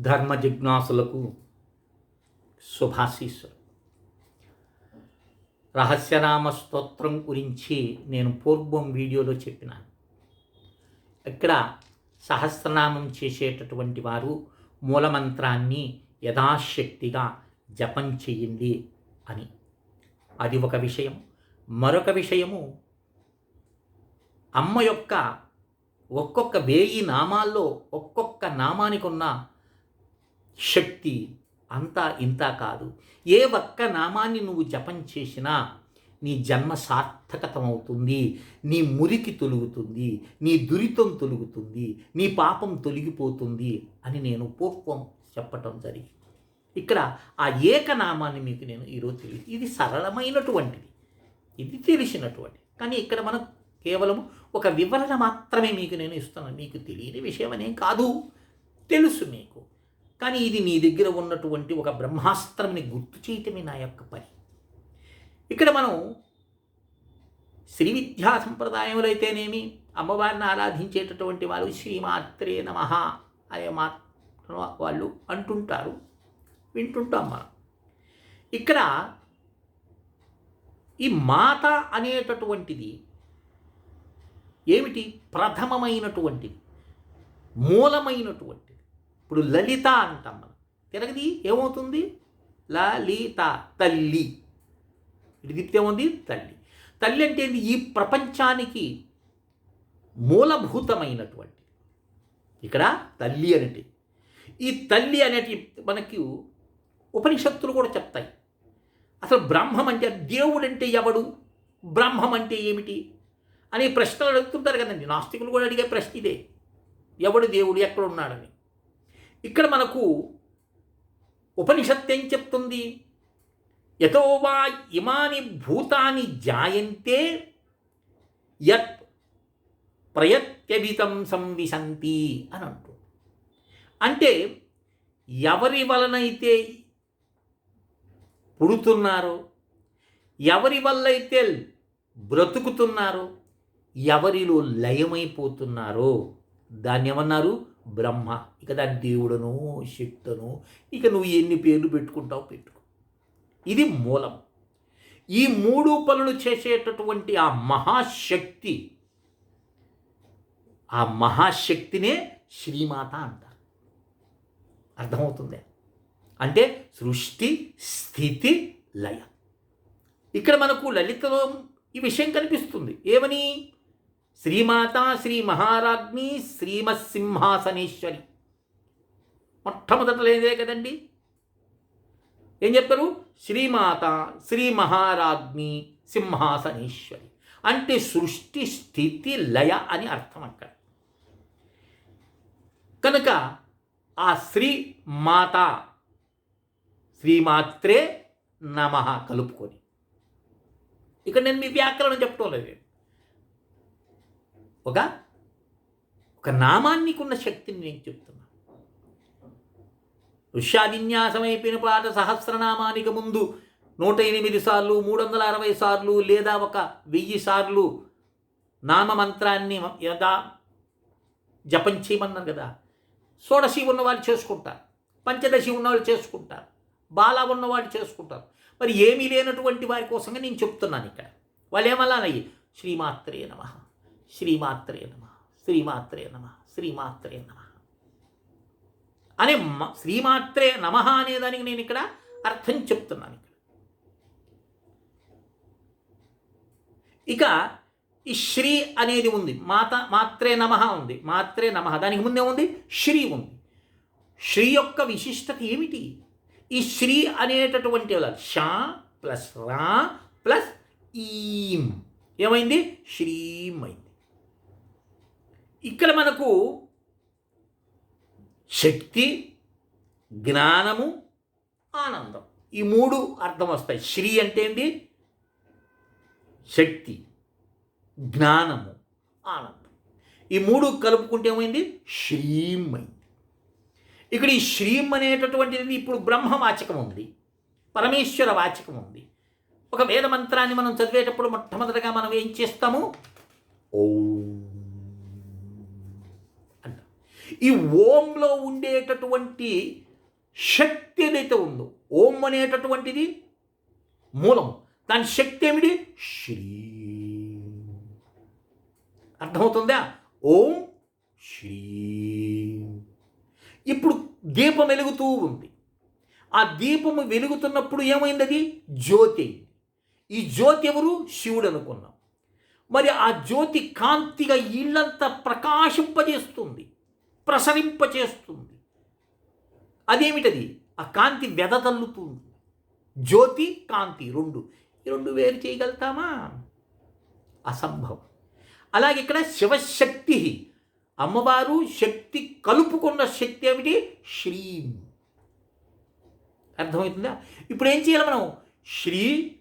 ధర్మ జిజ్ఞాసులకు శుభాశీస్సులు. రహస్యనామ స్తోత్రం గురించి నేను పూర్వం వీడియోలో చెప్పినాను. ఇక్కడ సహస్రనామం చేసేటటువంటి వారు మూలమంత్రాన్ని యథాశక్తిగా జపం చెయ్యండి అని. అది ఒక విషయం. మరొక విషయము అమ్మ యొక్క ఒక్కొక్క వేయి నామాల్లో ఒక్కొక్క నామానికి ఉన్న శక్తి అంతా ఇంత కాదు. ఏ ఒక్క నామాన్ని నువ్వు జపం చేసినా నీ జన్మ సార్థకతమవుతుంది. నీ మురికి తొలుగుతుంది. నీ దురితం తొలుగుతుంది. నీ పాపం తొలగిపోతుంది అని నేను పూర్వం చెప్పటం జరిగింది. ఇక్కడ ఆ ఏకనామాన్ని మీకు నేను ఈరోజు తెలియదు. ఇది సరళమైనటువంటిది. ఇది తెలిసినటువంటి కానీ ఇక్కడ మనం కేవలం ఒక వివరణ మాత్రమే మీకు నేను ఇస్తున్నాను. మీకు తెలియని విషయం అనేం కాదు. తెలుసు మీకు. కానీ ఇది నీ దగ్గర ఉన్నటువంటి ఒక బ్రహ్మాస్త్రంని గుర్తు చేయటమే నా యొక్క పని. ఇక్కడ మనం శ్రీ విద్యా సంప్రదాయంలో అయితేనేమి అమ్మవారిని ఆరాధించేటటువంటి వాళ్ళు శ్రీమాత్రే నమ అనే మాత్రం వాళ్ళు అంటుంటారు వింటుంటాం మనం. ఇక్కడ ఈ మాత అనేటటువంటిది ఏమిటి? ప్రథమమైనటువంటిది మూలమైనటువంటిది. ఇప్పుడు లలిత అంటాం మనం. తిరగది ఏమవుతుంది? లలిత తల్లి. ఇటు తిప్పితే ఏముంది? తల్లి. తల్లి అంటే ఈ ప్రపంచానికి మూలభూతమైనటువంటి. ఇక్కడ తల్లి అనేటి ఈ తల్లి అనేటి మనకి ఉపనిషత్తులు కూడా చెప్తాయి. అసలు బ్రహ్మం అంటే దేవుడు అంటే ఎవడు? బ్రహ్మం అంటే ఏమిటి? అనే ప్రశ్నలు అడుగుతుంటారు కదండి. నాస్తికులు కూడా అడిగే ప్రశ్న ఇదే. ఎవడు దేవుడు? ఎక్కడ ఉన్నాడని. ఇక్కడ మనకు ఉపనిషత్తు ఏం చెప్తుంది? యతో వా ఇమాని భూతాని జాయంతే యత్ ప్రయత్యభితం సంవిశంతి అని అంటూ అంటే ఎవరి వలనైతే పుడుతున్నారో ఎవరి వల్ల అయితే బ్రతుకుతున్నారో ఎవరిలో లయమైపోతున్నారో దాన్ని ఏమన్నారు? బ్రహ్మ. ఇక దాని దేవుడను శక్తను ఇక నువ్వు ఎన్ని పేర్లు పెట్టుకుంటావు పెట్టుకో. ఇది మూలం. ఈ మూడు పనులు చేసేటటువంటి ఆ మహాశక్తి ఆ మహాశక్తినే శ్రీమాత అంటారు. అర్థమవుతుంది? అంటే సృష్టి స్థితి లయ. ఇక్కడ మనకు లలితలో ఈ విషయం కనిపిస్తుంది. ఏమని? శ్రీమాత శ్రీ మహారాజ్ఞి శ్రీమసింహాసనేశ్వరి మొట్టమొదట లేదే కదండి? ఏం చెప్తారు శ్రీమాత శ్రీ మహారాజ్ఞి సింహాసనేశ్వరి. అంటే సృష్టి స్థితి లయ అని అర్థం అక్కడ. కనుక ఆ శ్రీ మాత శ్రీమాత్రే నమ కలుపుకొని. ఇక్కడ నేను మీ వ్యాకరణం చెప్పడం లేదు ఒక ఒక నామాన్నికున్న శక్తిని నేను చెప్తున్నా. ఋష్యాదిన్యాసమైపోయిన పాట సహస్రనామానికి ముందు నూట ఎనిమిది సార్లు మూడు వందల అరవై సార్లు లేదా ఒక వెయ్యి సార్లు నామమంత్రాన్ని యథా జపం చేయమన్నాను కదా. షోడశి ఉన్నవాళ్ళు చేసుకుంటారు పంచదశి ఉన్నవాళ్ళు చేసుకుంటారు బాల ఉన్నవాళ్ళు చేసుకుంటారు. మరి ఏమీ లేనటువంటి వారి కోసంగా నేను చెప్తున్నాను ఇక్కడ. వాళ్ళు ఏమన్నానయ్యి శ్రీమాత్రే నమ. శ్రీమాత్రే నమ శ్రీమాత్రే నమ శ్రీమాత్రే నమ. అనే శ్రీమాత్రే నమ అనేదానికి నేను ఇక్కడ అర్థం చెప్తున్నాను ఇక్కడ. ఇక ఈ శ్రీ అనేది ఉంది. మాత మాత్రే నమ ఉంది. మాత్రే నమ. దానికి ముందే ఉంది శ్రీ ఉంది. శ్రీ యొక్క విశిష్టత ఏమిటి? ఈ శ్రీ అనేటటువంటి వాళ్ళ షా ప్లస్ రా ప్లస్ ఈం. ఏమైంది? శ్రీమైంది ఇక్కడ మనకు శక్తి జ్ఞానము ఆనందం. ఈ మూడు అర్థం వస్తాయి శ్రీ అంటే ఏంటి శక్తి జ్ఞానము ఆనందం. ఈ మూడు కలుపుకుంటే ఏమైంది? శ్రీం అయింది ఇక్కడ ఈ శ్రీం అనేటటువంటిది ఇప్పుడు బ్రహ్మవాచకం ఉంది. పరమేశ్వర వాచకం ఉంది. ఒక వేద మంత్రాన్ని మనం చదివేటప్పుడు మొట్టమొదటిగా మనం ఏం చేస్తాము? ఓం అంటాం ఈ ఓంలో ఉండేటటువంటి శక్తి ఏదైతే ఉందో ఓం అనేటటువంటిది మూలము దాని శక్తి ఏమిటి? శ్రీ అర్థమవుతుందా? ఓం శ్రీ ఇప్పుడు దీపం వెలుగుతూ ఉంది. ఆ దీపము వెలుగుతున్నప్పుడు ఏమైంది అది? జ్యోతి. ఈ జ్యోతి ఎవరు? శివుడు అనుకున్నాం. మరి ఆ జ్యోతి కాంతిగా ఇల్లంతా ప్రకాశింపజేస్తుంది. ప్రసరింపచేస్తుంది. అదేమిటది? ఆ కాంతి వెదతల్లుతుంది జ్యోతి కాంతి రెండు. ఈ రెండు వేరు చేయగలుగుతామా? అసంభవం. అలాగే ఇక్కడ శివశక్తి. అమ్మవారు శక్తి కలుపుకున్న శక్తి ఏమిటి? శ్రీం. అర్థమవుతుందా? ఇప్పుడు ఏం చేయాలి మనం? శ్రీ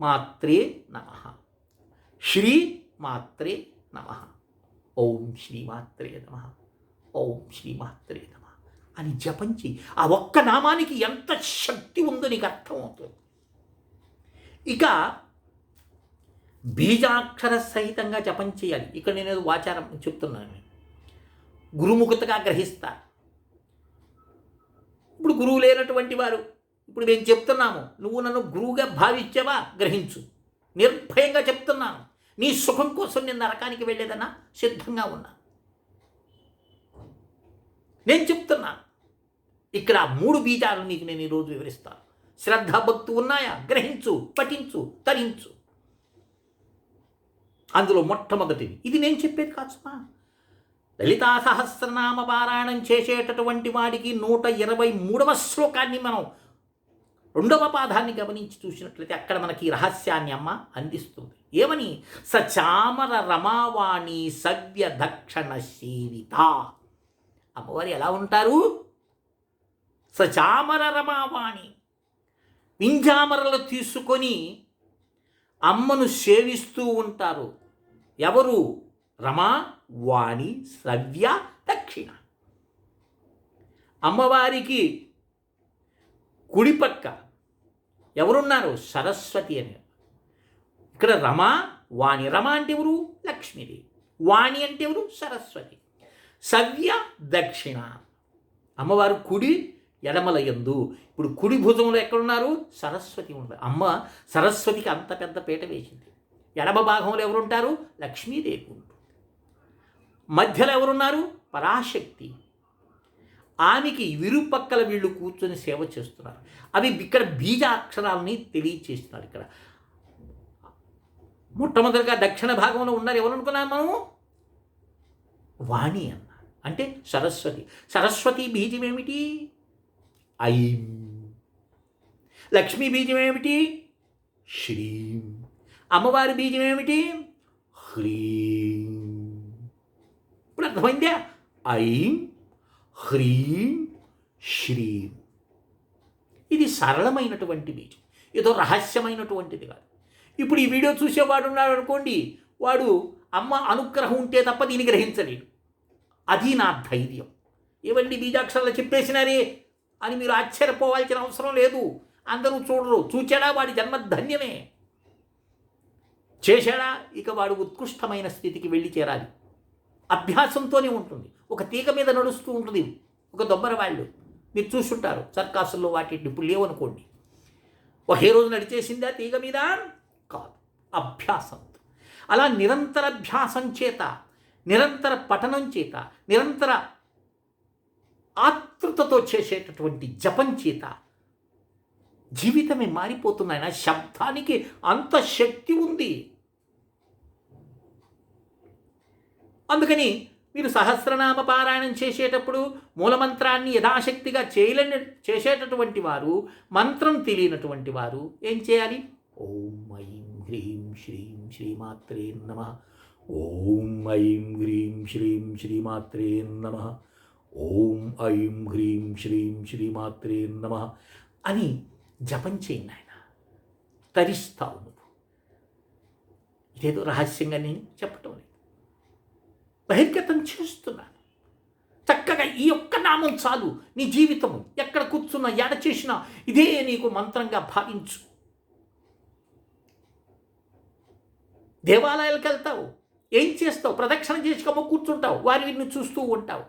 మాత్రే నమ. శ్రీ మాత్రే నమ. ఓం శ్రీ మాత్రే నమ. ఓం శ్రీమాత్రే నమ అని జపించి ఆ ఒక్క నామానికి ఎంత శక్తి ఉందో నీకు అర్థమవుతుంది. ఇక బీజాక్షర సహితంగా జపం చేయాలి ఇక్కడ నేను ఏదో వాచారం చెప్తున్నాను గురుముఖతగా గ్రహిస్తా ఇప్పుడు గురువు లేనటువంటి వారు ఇప్పుడు మేము చెప్తున్నాము నువ్వు నన్ను గురువుగా భావించావా? గ్రహించు. నిర్భయంగా చెప్తున్నాను. నీ సుఖం కోసం నేను నరకానికి వెళ్ళేదన్నా సిద్ధంగా ఉన్నాను నేను చెప్తున్నాను ఇక్కడ మూడు బీజాలు నీకు నేను ఈరోజు వివరిస్తాను. శ్రద్ధ భక్తు ఉన్నాయా? గ్రహించు పఠించు తరించు. అందులో మొట్టమొదటిది. ఇది నేను చెప్పేది కాదు సుమా. లలితా సహస్రనామ పారాయణం చేసేటటువంటి వాడికి నూట ఇరవై మూడవ శ్లోకాన్ని మనం రెండవ పాదాన్ని గమనించి చూసినట్లయితే అక్కడ మనకి రహస్యాన్ని అమ్మ అందిస్తుంది. ఏమని? సచామర రమావాణి సవ్య దక్షణ సేవిత అమ్మవారు ఎలా ఉంటారు? సచామర రమావాణి వింజామరలు తీసుకొని అమ్మను సేవిస్తూ ఉంటారు. ఎవరు? రమా వాణి సవ్య దక్షిణ. అమ్మవారికి కుడిపక్క ఎవరున్నారు? సరస్వతి అని. ఇక్కడ రమ వాణి రమ అంటే ఎవరు? లక్ష్మీదేవి. వాణి అంటే ఎవరు? సరస్వతి. సవ్య దక్షిణ. అమ్మవారు కుడి ఎడమలయందు ఇప్పుడు కుడి భుజంలో ఎక్కడున్నారు? సరస్వతి ఉన్నారు అమ్మ సరస్వతికి అంత పెద్ద పీట వేసింది. ఎడమ భాగంలో ఎవరుంటారు? లక్ష్మీదేవి ఉంటుంది మధ్యలో ఎవరున్నారు? పరాశక్తి. ఆమెకి ఇరుపక్కల వీళ్ళు కూర్చొని సేవ చేస్తున్నారు. అవి ఇక్కడ బీజాక్షరాలని తెలియచేస్తున్నారు ఇక్కడ. మొట్టమొదటిగా దక్షిణ భాగంలో ఉన్నారు ఎవరు అనుకున్నాం మనము? వాణి అన్న. అంటే సరస్వతి. సరస్వతి బీజం ఏమిటి? ఐం. లక్ష్మీ బీజం ఏమిటి? శ్రీం. అమ్మవారి బీజం ఏమిటి? హ్రీం. ఇప్పుడు అర్థమైందా? ఐం హ్రీం శ్రీం. ఇది సరళమైనటువంటి బీజం. ఏదో రహస్యమైనటువంటిది కాదు. ఇప్పుడు ఈ వీడియో చూసేవాడు ఉన్నాడు అనుకోండి వాడు అమ్మ అనుగ్రహం ఉంటే తప్ప దీన్ని గ్రహించలేడు. అది నా ధైర్యం ఏవండి బీజాక్షరాలు చెప్పేసినారే అని మీరు ఆశ్చర్యపోవాల్సిన అవసరం లేదు. అందరూ చూడరు. చూచాడా వాడి జన్మ ధన్యమే చేశాడా? ఇక వాడు ఉత్కృష్టమైన స్థితికి వెళ్ళి చేరాలి. అభ్యాసంతోనే ఉంటుంది. ఒక తీగ మీద నడుస్తూ ఉంటుంది. ఒక దొబ్బర వాళ్ళు. మీరు చూస్తుంటారు సర్కాసుల్లో వాటి ఇప్పుడు లేవనుకోండి. ఒకే రోజు నడిచేసిందా తీగ మీద? కాదు. అభ్యాసం అలా నిరంతర అభ్యాసం చేత నిరంతర పఠనం చేత నిరంతర ఆతృతతో చేసేటటువంటి జపం చేత జీవితమే మారిపోతుంది ఆయన శబ్దానికి అంత శక్తి ఉంది. అందుకని మీరు సహస్రనామ పారాయణం చేసేటప్పుడు మూలమంత్రాన్ని యథాశక్తిగా చేయలేని చేసేటటువంటి వారు మంత్రం తెలియనటువంటి వారు ఏం చేయాలి? ఓం ఐం హ్రీం శ్రీం శ్రీమాత్రే నమ. ఓం ఐం హ్రీం శ్రీం శ్రీమాత్రే నమ. ఓం ఐం హ్రీం శ్రీం శ్రీమాత్రే నమ అని జపం చేయండి ఆయన తరిస్తావు నువ్వు. ఇదేదో రహస్యంగా నేను చెప్పటం లేదు. బహిర్గతం చేస్తున్నాను. చక్కగా ఈ ఒక్క నామం చాలు. నీ జీవితము ఎక్కడ కూర్చున్నా ఎడ చేసినా ఇదే నీకు మంత్రంగా భావించు. దేవాలయాలకు వెళ్తావు. ఏం చేస్తావు? ప్రదక్షిణ చేసుకోమో కూర్చుంటావు. వారి వీరిని చూస్తూ ఉంటావు.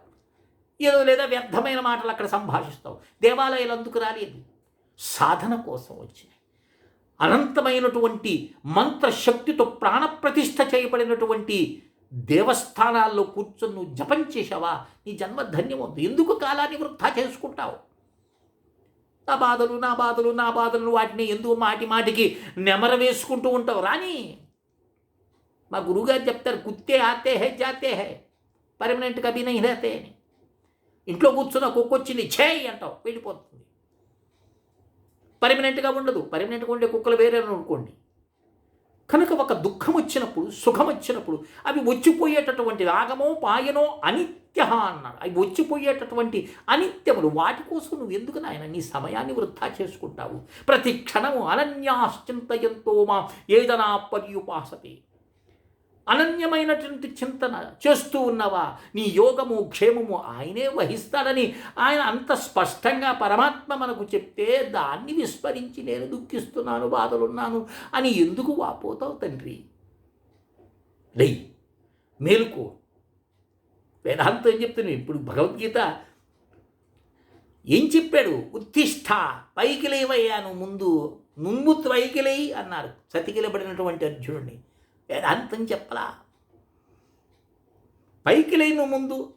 ఏదో లేదా వ్యర్థమైన మాటలు అక్కడ సంభాషిస్తావు. దేవాలయాలు అందుకు రాలేదు. సాధన కోసం వచ్చినాయి. అనంతమైనటువంటి మంత్రశక్తితో ప్రాణప్రతిష్ఠ చేయబడినటువంటి దేవస్థానాల్లో కూర్చొని నువ్వు జపం చేసావా నీ జన్మ ధన్యమవుతుంది. ఎందుకు కాలాన్ని వృద్ధా చేసుకుంటావు? నా బాధలు నా బాధలు నా బాధలు వాటిని ఎందుకు మాటి మాటికి నెమర వేసుకుంటూ ఉంటావు? రాని మా గురువుగారు చెప్తారు కుత్తే ఆతే హే జాతే హే పర్మనెంట్ కభీ నహీ రహతే అని ఇంట్లో కూర్చున్న కుక్కొచ్చింది ఛేయ్ అంటావు వెళ్ళిపోతుంది పర్మనెంట్గా ఉండదు పర్మనెంట్గా ఉండే కుక్కలు వేరే అనుకోండి కనుక ఒక దుఃఖం వచ్చినప్పుడు సుఖం వచ్చినప్పుడు అవి వచ్చిపోయేటటువంటి రాగమో పాయనో అనిత్య అన్నారు అవి వచ్చిపోయేటటువంటి అనిత్యములు వాటి కోసం నువ్వు ఎందుకు నాయన నీ సమయాన్ని వృద్ధా చేసుకుంటావు ప్రతి క్షణము అనన్యాశ్చింతయంతో మా ఏదనా పర్యుపాసతే అనన్యమైనటువంటి చింతన చేస్తూ ఉన్నవా? నీ యోగము క్షేమము ఆయనే వహిస్తాడని ఆయన అంత స్పష్టంగా పరమాత్మ మనకు చెప్తే దాన్ని విస్మరించి నేను దుఃఖిస్తున్నాను బాధలున్నాను అని ఎందుకు వాపోతావు తండ్రి? లే మేలుకో. వేదాంతం ఏం చెప్తున్నావు ఇప్పుడు భగవద్గీత ఏం చెప్పాడు? ఉత్తిష్ట పైకి లేవయ్యాను ముందు నువ్వు త్వైకిలై అన్నారు. సతికిలబడినటువంటి అర్జునుడిని. వేదాంతం చెప్పలా? పైకి లేను ముందు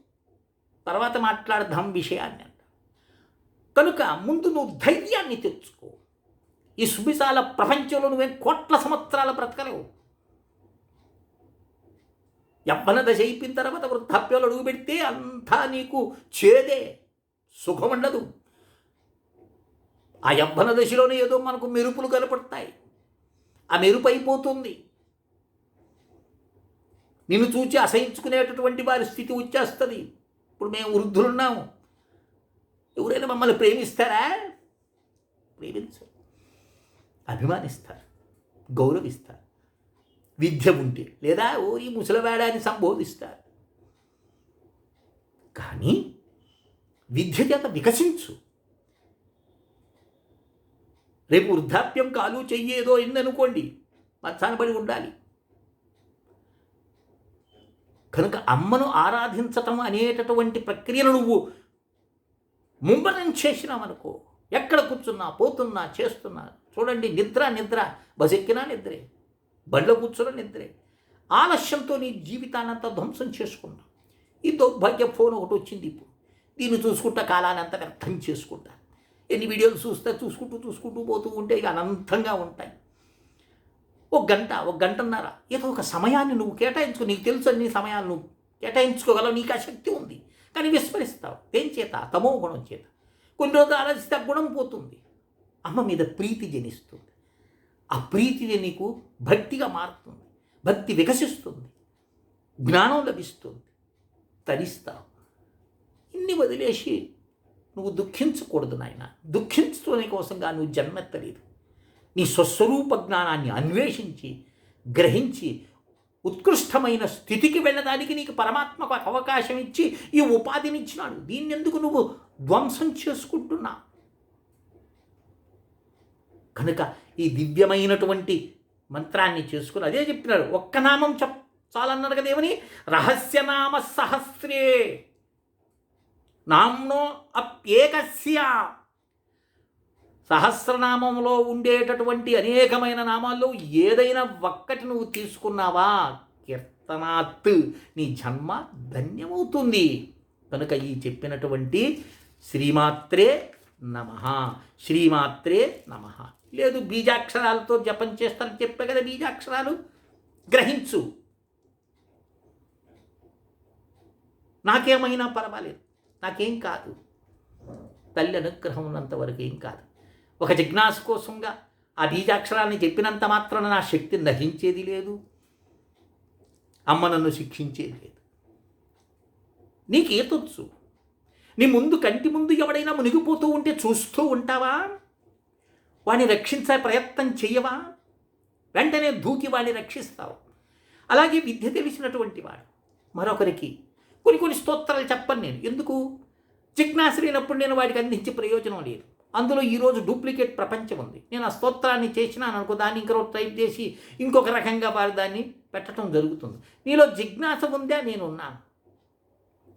తర్వాత మాట్లాడదాం విషయాన్ని అంట. కనుక ముందు నువ్వు ధైర్యాన్ని తెచ్చుకో. ఈ సువిశాల ప్రపంచంలో నువ్వేం కోట్ల సంవత్సరాల బ్రతకలేవు. యవ్వన దశ అయిపోయిన తర్వాత వృద్ధాప్యంలో అడుగు పెడితే అంతా నీకు చేదే సుఖం ఉండదు ఆ యవ్వన దశలోనే ఏదో మనకు మెరుపులు కనపడతాయి. ఆ మెరుపు అయిపోతుంది. నిన్ను చూచి అసహించుకునేటటువంటి వారి స్థితి వచ్చేస్తుంది. ఇప్పుడు మేము వృద్ధులున్నాము. ఎవరైనా మమ్మల్ని ప్రేమిస్తారా? ప్రేమించరు. అభిమానిస్తారు. గౌరవిస్తారు. విద్య ఉంటే లేదా ఓ ఈ ముసలవాడాన్ని సంబోధిస్తారు. కానీ విద్య చేత వికసించు. రేపు వృద్ధాప్యం కాలు చెయ్యేదో ఎందనుకోండి మచ్చానబడి ఉండాలి. కనుక అమ్మను ఆరాధించటం అనేటటువంటి ప్రక్రియను నువ్వు ముమ్మరం చేసినామనుకో ఎక్కడ కూర్చున్నా పోతున్నా చేస్తున్నా చూడండి నిద్ర నిద్ర బస్ ఎక్కినా నిద్రే బండ్లో కూర్చున్నా నిద్రే ఆలస్యంతో నీ జీవితాన్నంతా ధ్వంసం చేసుకున్నా ఈ దౌర్భాగ్య ఫోన్ ఒకటి వచ్చింది ఇప్పుడు. దీన్ని చూసుకుంటా కాలాన్ని అంతా వ్యర్థం చేసుకుంటా. ఎన్ని వీడియోలు చూస్తే చూసుకుంటూ చూసుకుంటూ పోతూ ఉంటే ఇక అనంతంగా ఉంటాయి. ఒక గంట ఒక గంటన్నర. ఏదో ఒక సమయాన్ని నువ్వు కేటాయించుకో. నీకు తెలుసు అన్ని సమయాలు నువ్వు కేటాయించుకోగలవు. నీకు ఆ శక్తి ఉంది. కానీ విస్మరిస్తావు. దేని చేత? తమో గుణం చేత. కొన్ని రోజులు ఆలోచిస్తే ఆ గుణం పోతుంది. అమ్మ మీద ప్రీతి జనిస్తుంది. ఆ ప్రీతిని నీకు భక్తిగా మారుతుంది. భక్తి వికసిస్తుంది. జ్ఞానం లభిస్తుంది. తరిస్తావు. ఇన్ని వదిలేసి నువ్వు దుఃఖించకూడదు నాయన. దుఃఖించుకోని కోసంగా నువ్వు జన్మెత్తలేదు. నీ స్వస్వరూప జ్ఞానాన్ని అన్వేషించి గ్రహించి ఉత్కృష్టమైన స్థితికి వెళ్ళడానికి నీకు పరమాత్మకు అవకాశం ఇచ్చి ఈ ఉపాధిని ఇచ్చినాడు. దీన్ని ఎందుకు నువ్వు ధ్వంసం చేసుకుంటున్నా కనుక ఈ దివ్యమైనటువంటి మంత్రాన్ని చేసుకుని అదే చెప్పినారు ఒక్క నామం చెప్ చాలన్నారు కదేమని రహస్యనామ సహస్రే. నామ్నో అప్యేకస్య. సహస్రనామంలో ఉండేటటువంటి అనేకమైన నామాల్లో ఏదైనా ఒక్కటి నువ్వు తీసుకున్నావా? కీర్తనాత్ నీ జన్మ ధన్యమవుతుంది. కనుక ఈ చెప్పినటువంటి శ్రీమాత్రే నమ. శ్రీమాత్రే నమ. లేదు బీజాక్షరాలతో జపం చేస్తారని చెప్పే కదా బీజాక్షరాలు? గ్రహించు. నాకేమైనా పర్వాలేదు. నాకేం కాదు. తల్లి అనుగ్రహం ఉన్నంత వరకు ఏం కాదు. ఒక జిజ్ఞాస కోసంగా ఆ బీజాక్షరాన్ని చెప్పినంత మాత్రాన నా శక్తి నహించేది లేదు. అమ్మ నన్ను శిక్షించేది లేదు. నీకేతొచ్చు నీ ముందు కంటి ముందు ఎవడైనా మునిగిపోతూ ఉంటే చూస్తూ ఉంటావా? వాడిని రక్షించే ప్రయత్నం చేయవా వెంటనే దూకి వాడిని రక్షిస్తావు. అలాగే విద్య తెలిసినటువంటి వాడు మరొకరికి కొన్ని కొన్ని స్తోత్రాలు చెప్పను నేను. ఎందుకు? జిజ్ఞాస లేనప్పుడు నేను వాడికి అందించే ప్రయోజనం లేదు. అందులో ఈరోజు డూప్లికేట్ ప్రపంచం ఉంది. నేను ఆ స్తోత్రాన్ని చేసినా అనుకో దాన్ని ఇంకో టైప్ చేసి ఇంకొక రకంగా వారి దాన్ని పెట్టడం జరుగుతుంది. నీలో జిజ్ఞాస ఉందా? నేను ఉన్నాను.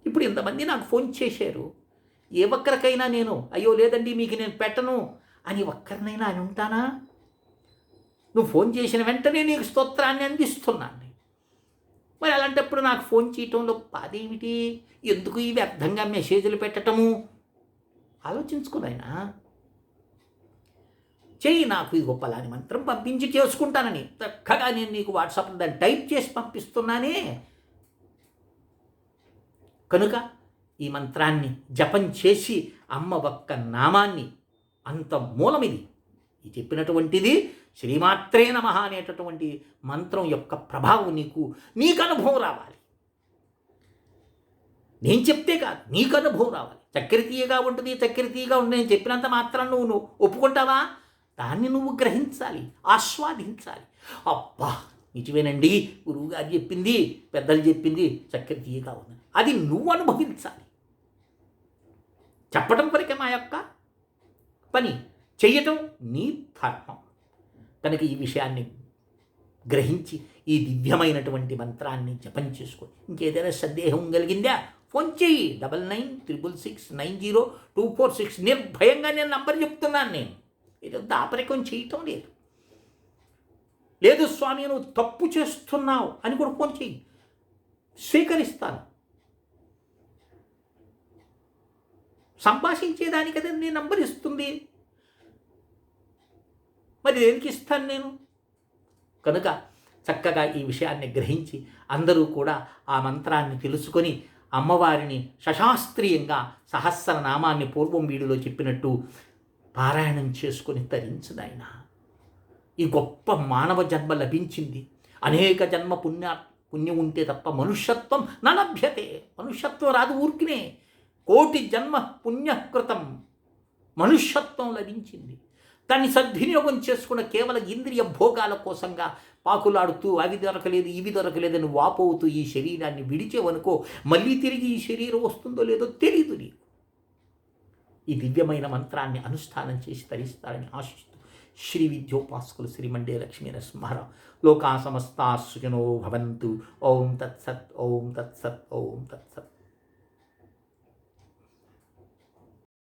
ఇప్పుడు ఇంతమంది నాకు ఫోన్ చేశారు. ఏ ఒక్కరికైనా నేను అయ్యో లేదండి మీకు నేను పెట్టను అని ఒక్కరినైనా అని ఉంటానా? నువ్వు ఫోన్ చేసిన వెంటనే నీకు స్తోత్రాన్ని అందిస్తున్నాను మరి అలాంటప్పుడు నాకు ఫోన్ చేయటంలో బాధేమిటి? ఎందుకు ఇవి అర్థంగా మెసేజ్లు పెట్టటము? ఆలోచించుకున్నాయినా చెయ్యి నాకు ఇది గొప్పలాని మంత్రం పంపించి చేసుకుంటానని. చక్కగా నేను నీకు వాట్సాప్లో దాన్ని టైప్ చేసి పంపిస్తున్నానే. కనుక ఈ మంత్రాన్ని జపం చేసి అమ్మ ఒక్క నామాన్ని అంత మూలమిది. ఈ చెప్పినటువంటిది శ్రీమాత్రే నమ అనేటటువంటి మంత్రం యొక్క ప్రభావం నీకు నీకు అనుభవం రావాలి. నేను చెప్తే కాదు నీకు అనుభవం రావాలి. చక్కెర తీయగా ఉంటుంది చక్కెర తీయగా ఉంటుంది నేను చెప్పినంత మాత్రం నువ్వు నువ్వు ఒప్పుకుంటావా? దాన్ని నువ్వు గ్రహించాలి ఆస్వాదించాలి. అబ్బా నిజమేనండి గురువుగారు చెప్పింది పెద్దలు చెప్పింది చక్కెర తీయగా ఉంది. అది నువ్వు అనుభవించాలి. చెప్పడం వరకే మా యొక్క పని. చెయ్యటం నీ ధర్మం. కనుక ఈ విషయాన్ని గ్రహించి ఈ దివ్యమైనటువంటి మంత్రాన్ని జపం చేసుకో ఇంకేదైనా సందేహం కలిగిందా? ఫోన్ చెయ్యి. Double nine triple six nine zero two four six. నిర్భయంగా నేను నంబర్ చెప్తున్నాను నేను. మీరు దాపరికం చేయటం లేదు. లేదు స్వామి నువ్వు తప్పు చేస్తున్నావు అని కూడా ఫోన్ చెయ్యి. స్వీకరిస్తాను. సంభాషించేదానికి అదే నీ నంబర్ ఇస్తుంది. మరి దేనికి ఇస్తాను నేను? కనుక చక్కగా ఈ విషయాన్ని గ్రహించి అందరూ కూడా ఆ మంత్రాన్ని తెలుసుకొని అమ్మవారిని శశాస్త్రీయంగా సహస్రనామాన్ని పూర్వం వీడిలో చెప్పినట్టు పారాయణం చేసుకొని తరించుదాయన ఈ గొప్ప మానవ జన్మ లభించింది. అనేక జన్మ పుణ్య పుణ్యం ఉంటే తప్ప మనుష్యత్వం నలభ్యతే. మనుష్యత్వం రాదు ఊరికినే. కోటి జన్మ పుణ్యకృతం మనుష్యత్వం లభించింది. దాన్ని సద్వినియోగం చేసుకున్న కేవలం ఇంద్రియ భోగాల కోసంగా పాకులాడుతూ అవి దొరకలేదు ఇవి దొరకలేదని వాపోవుతూ ఈ శరీరాన్ని విడిచేవనుకో మళ్ళీ తిరిగి ఈ శరీరం వస్తుందో లేదో తెలియదు నీకు. ఈ దివ్యమైన మంత్రాన్ని అనుష్ఠానం చేసి తరిస్తారని ఆశిస్తూ శ్రీ విద్యోపాసకులు శ్రీమండే లక్ష్మీ నరసింహారావు లోకా సమస్తా సుజనో భవంతు. ఓం తత్సత్ ఓం తత్సత్ ఓం తత్సత్.